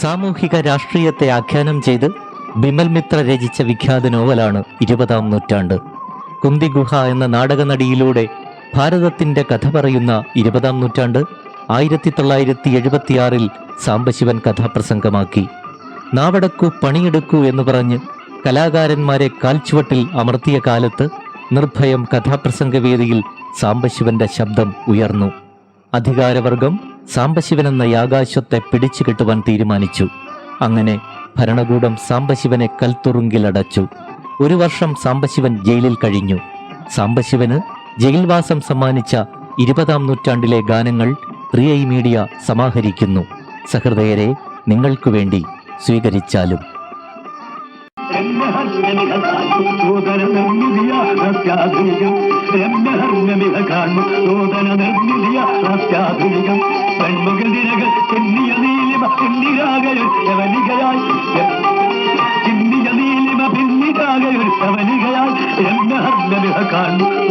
സാമൂഹിക രാഷ്ട്രീയത്തെ ആഖ്യാനം ചെയ്ത് ബിമൽ മിത്ര രചിച്ച വിഖ്യാത നോവലാണ് ഇരുപതാം നൂറ്റാണ്ട്. കുന്തി ഗുഹ എന്ന നാടകനടിയിലൂടെ ഭാരതത്തിന്റെ കഥ പറയുന്ന ഇരുപതാം നൂറ്റാണ്ട് ആയിരത്തി തൊള്ളായിരത്തി എഴുപത്തിയാറിൽ സാംബശിവൻ കഥാപ്രസംഗമാക്കി. നാവടക്കു പണിയെടുക്കൂ എന്ന് പറഞ്ഞ് കലാകാരന്മാരെ കാൽച്ചുവട്ടിൽ അമർത്തിയ കാലത്ത് നിർഭയം കഥാപ്രസംഗവേദിയിൽ സാംബശിവന്റെ ശബ്ദം ഉയർന്നു. അധികാരവർഗം സാംബശിവൻ എന്ന യാകാശത്തെ പിടിച്ചു കെട്ടുവാൻ തീരുമാനിച്ചു. അങ്ങനെ ഭരണകൂടം സാംബശിവനെ കൽത്തുറുങ്കിലടച്ചു. ഒരു വർഷം സാംബശിവൻ ജയിലിൽ കഴിഞ്ഞു. സാംബശിവന് ജയിൽവാസം സമ്മാനിച്ച ഇരുപതാം നൂറ്റാണ്ടിലെ ഗാനങ്ങൾ പ്രിയ മീഡിയ സമാഹരിക്കുന്നു. സഹൃദയരെ നിങ്ങൾക്കു വേണ്ടി സ്വീകരിച്ചാലും. രമ്യഹർമ്മ്യമിഹ കാണു കാണു പെൺമുഖതിരകൾ ചിന്നിയ നീലിമ പിന്നിരാകയൊരു യവനികയായി ചിന്നിയ നീലിമ പിന്നിരാകയൊരു യവനികയായി എന്ന ഹർദ്ദ അത്യാധുനികം